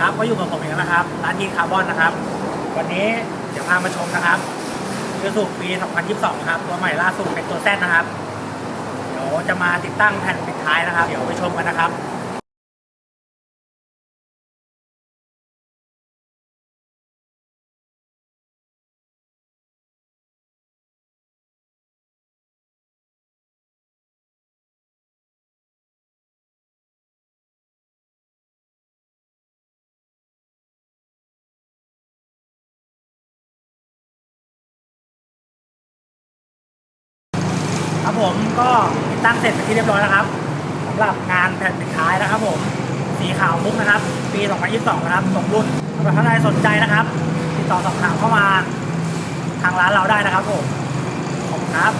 ครับก็อยู่กับผมเองนะครับร้านดีคาร์บอนนะครับ วันนี้เดี๋ยวพามาชมนะครับยูสุปี 2022 ครับ ตัวใหม่ล่าสุดเป็นตัวแซนนะครับ เดี๋ยวจะมาติดตั้งแผ่นปิดท้ายนะครับ เดี๋ยวไปชมกันนะครับ ครับผมก็ตั้งเสร็จเป็นที่เรียบร้อยแล้วครับสำหรับงานแผ่นสุดท้ายนะครับผมสีขาวมุกนะครับ ปี 2022 นะครับตรงรุ่นสำหรับท่านใดสนใจนะครับ ติดต่อสอบถามเข้ามาทางร้านเราได้นะครับผมขอบคุณครับ